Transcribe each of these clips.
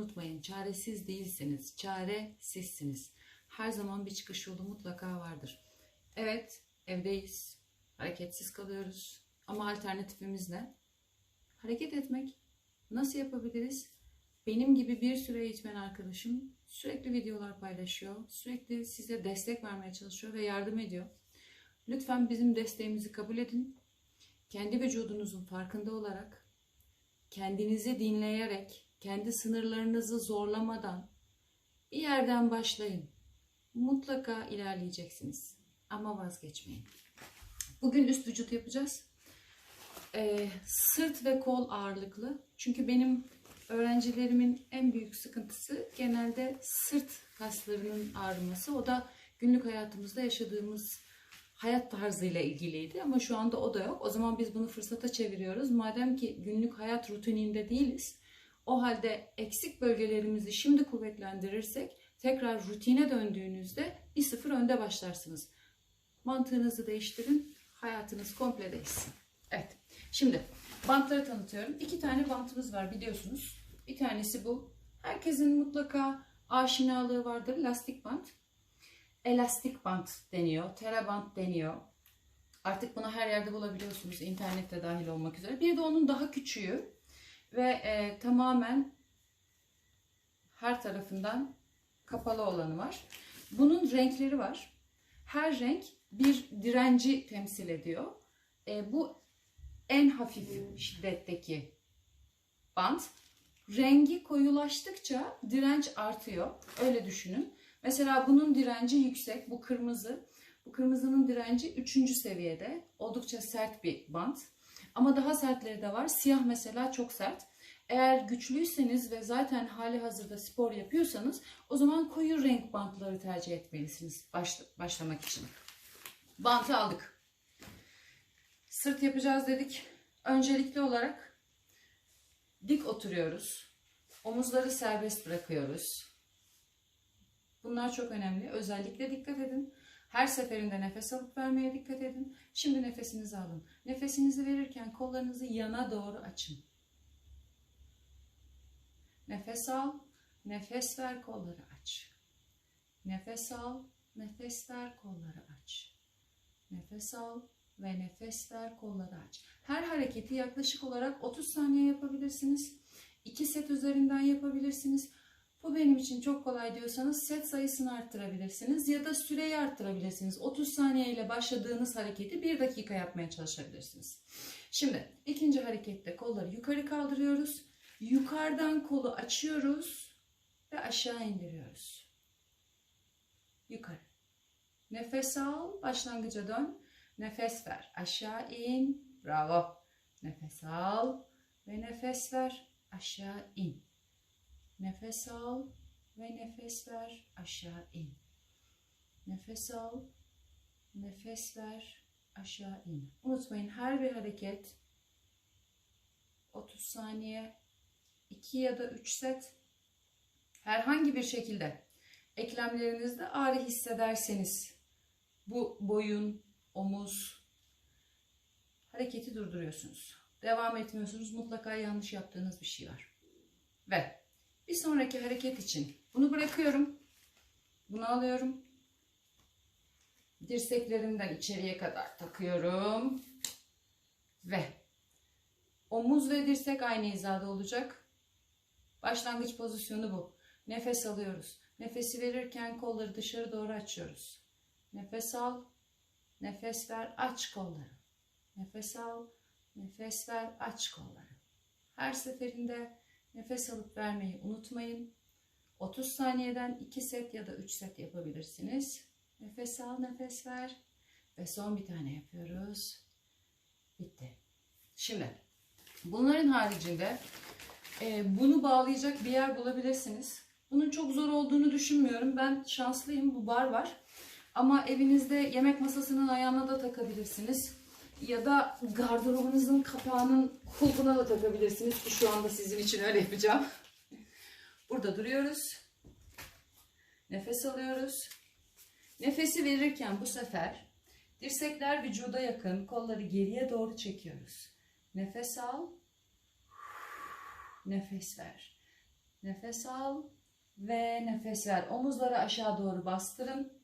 Unutmayın çaresiz değilsiniz. Çare sizsiniz. Her zaman bir çıkış yolu mutlaka vardır. Evet evdeyiz. Hareketsiz kalıyoruz. Ama alternatifimiz ne? Hareket etmek. Nasıl yapabiliriz? Benim gibi bir sürü eğitmen arkadaşım sürekli videolar paylaşıyor. Sürekli size destek vermeye çalışıyor ve yardım ediyor. Lütfen bizim desteğimizi kabul edin. Kendi vücudunuzun farkında olarak, kendinizi dinleyerek, kendi sınırlarınızı zorlamadan bir yerden başlayın. Mutlaka ilerleyeceksiniz. Ama vazgeçmeyin. Bugün üst vücut yapacağız. Ee, sırt ve kol ağırlıklı. Çünkü benim öğrencilerimin en büyük sıkıntısı genelde sırt kaslarının ağrıması. O da günlük hayatımızda yaşadığımız hayat tarzıyla ilgiliydi ama şu anda o da yok. O zaman biz bunu fırsata çeviriyoruz. Madem ki günlük hayat rutininde değiliz, o halde eksik bölgelerimizi şimdi kuvvetlendirirsek tekrar rutine döndüğünüzde bir sıfır önde başlarsınız. Mantığınızı değiştirin, hayatınız komple değişsin. Evet, şimdi bantları tanıtıyorum. İki tane bantımız var biliyorsunuz. Bir tanesi bu. Herkesin mutlaka aşinalığı vardır. Lastik bant. Elastik bant deniyor. Terabant deniyor. Artık bunu her yerde bulabiliyorsunuz. internette dahil olmak üzere. Bir de onun daha küçüğü ve e, tamamen her tarafından kapalı olanı var. Bunun renkleri var. Her renk bir direnci temsil ediyor. E, bu en hafif şiddetteki bant. Rengi koyulaştıkça direnç artıyor. Öyle düşünün. Mesela bunun direnci yüksek. Bu kırmızı. Bu kırmızının direnci 3. seviyede. Oldukça sert bir bant. Ama daha sertleri de var. Siyah mesela çok sert. Eğer güçlüyseniz ve zaten hali hazırda spor yapıyorsanız o zaman koyu renk bantları tercih etmelisiniz başla, başlamak için. Bantı aldık. Sırt yapacağız dedik. Öncelikli olarak dik oturuyoruz. Omuzları serbest bırakıyoruz. Bunlar çok önemli. Özellikle dikkat edin. Her seferinde nefes alıp vermeye dikkat edin. Şimdi nefesinizi alın. Nefesinizi verirken kollarınızı yana doğru açın. Nefes al, nefes ver, kolları aç. Nefes al, nefes ver, kolları aç. Nefes al ve nefes ver, kolları aç. Her hareketi yaklaşık olarak 30 saniye yapabilirsiniz. 2 set üzerinden yapabilirsiniz. Bu benim için çok kolay diyorsanız set sayısını arttırabilirsiniz ya da süreyi arttırabilirsiniz. 30 saniye ile başladığınız hareketi 1 dakika yapmaya çalışabilirsiniz. Şimdi ikinci harekette kolları yukarı kaldırıyoruz. Yukarıdan kolu açıyoruz ve aşağı indiriyoruz. Yukarı. Nefes al, başlangıca dön. Nefes ver. Aşağı in. Bravo. Nefes al ve nefes ver. Aşağı in. Nefes al ve nefes ver. Aşağı in. Nefes al. Nefes ver. Aşağı in. Unutmayın her bir hareket 30 saniye 2 ya da 3 set herhangi bir şekilde eklemlerinizde ağrı hissederseniz bu boyun, omuz hareketi durduruyorsunuz. Devam etmiyorsunuz. Mutlaka yanlış yaptığınız bir şey var. Ve bir sonraki hareket için bunu bırakıyorum. Bunu alıyorum. Dirseklerimden içeriye kadar takıyorum. Ve omuz ve dirsek aynı hizada olacak. Başlangıç pozisyonu bu. Nefes alıyoruz. Nefesi verirken kolları dışarı doğru açıyoruz. Nefes al. Nefes ver. Aç kolları. Nefes al. Nefes ver. Aç kolları. Her seferinde nefes alıp vermeyi unutmayın. 30 saniyeden 2 set ya da 3 set yapabilirsiniz. Nefes al, nefes ver. Ve son bir tane yapıyoruz. Bitti. Şimdi bunların haricinde e, bunu bağlayacak bir yer bulabilirsiniz. Bunun çok zor olduğunu düşünmüyorum. Ben şanslıyım. Bu bar var. Ama evinizde yemek masasının ayağına da takabilirsiniz. Ya da gardırobunuzun kapağının kulpuna da takabilirsiniz ki şu anda sizin için öyle yapacağım. Burada duruyoruz. Nefes alıyoruz. Nefesi verirken bu sefer dirsekler vücuda yakın, kolları geriye doğru çekiyoruz. Nefes al. Nefes ver. Nefes al ve nefes ver. Omuzları aşağı doğru bastırın.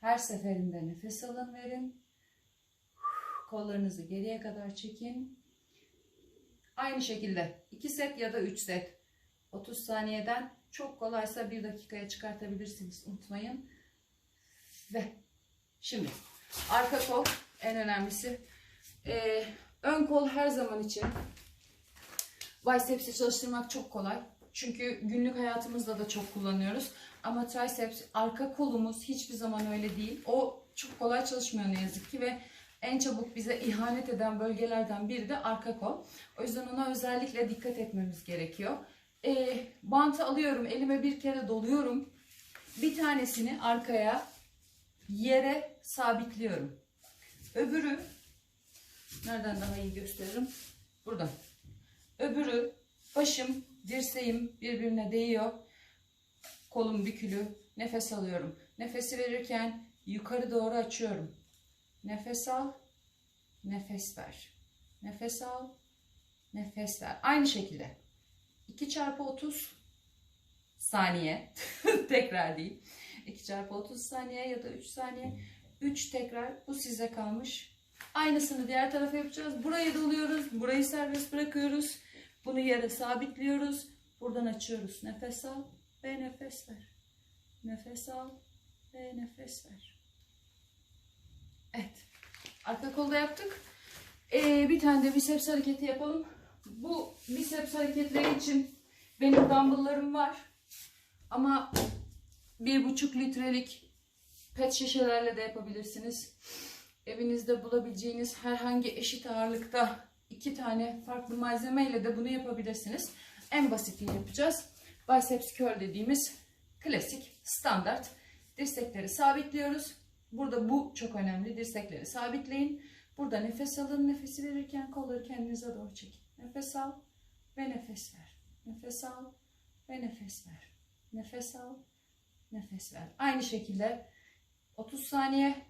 Her seferinde nefes alın verin. Kollarınızı geriye kadar çekin. Aynı şekilde 2 set ya da 3 set. 30 saniyeden çok kolaysa 1 dakikaya çıkartabilirsiniz. Unutmayın. Ve şimdi arka kol en önemlisi. Ee, ön kol her zaman için biceps'i çalıştırmak çok kolay. Çünkü günlük hayatımızda da çok kullanıyoruz. Ama triceps arka kolumuz hiçbir zaman öyle değil. O çok kolay çalışmıyor ne yazık ki ve en çabuk bize ihanet eden bölgelerden biri de arka kol. O yüzden ona özellikle dikkat etmemiz gerekiyor. Ee, bantı alıyorum, elime bir kere doluyorum. Bir tanesini arkaya yere sabitliyorum. Öbürü nereden daha iyi gösteririm? Buradan. Öbürü başım, dirseğim birbirine değiyor. Kolum bükülü. Nefes alıyorum. Nefesi verirken yukarı doğru açıyorum. Nefes al. Nefes ver. Nefes al. Nefes ver. Aynı şekilde. 2 çarpı 30 saniye. tekrar değil. 2 çarpı 30 saniye ya da 3 saniye. 3 tekrar. Bu size kalmış. Aynısını diğer tarafa yapacağız. Burayı doluyoruz. Burayı serbest bırakıyoruz. Bunu yere sabitliyoruz. Buradan açıyoruz. Nefes al ve nefes ver. Nefes al ve nefes ver. Evet. Arka kolda yaptık. Ee, bir tane de biceps hareketi yapalım. Bu biceps hareketleri için benim dumbbelllarım var. Ama bir buçuk litrelik pet şişelerle de yapabilirsiniz. Evinizde bulabileceğiniz herhangi eşit ağırlıkta iki tane farklı malzemeyle de bunu yapabilirsiniz. En basitini yapacağız. Biceps curl dediğimiz klasik, standart. Dirsekleri sabitliyoruz. Burada bu çok önemli. Dirsekleri sabitleyin. Burada nefes alın. Nefesi verirken kolları kendinize doğru çekin. Nefes al ve nefes ver. Nefes al ve nefes ver. Nefes al, nefes ver. Aynı şekilde 30 saniye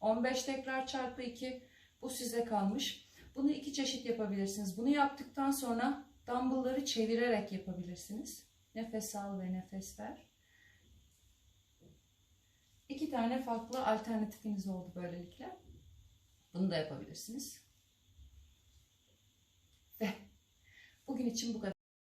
15 tekrar çarpı 2 bu size kalmış. Bunu iki çeşit yapabilirsiniz. Bunu yaptıktan sonra dumbbellları çevirerek yapabilirsiniz. Nefes al ve nefes ver. İki tane farklı alternatifiniz oldu böylelikle. Bunu da yapabilirsiniz. Ve bugün için bu kadar.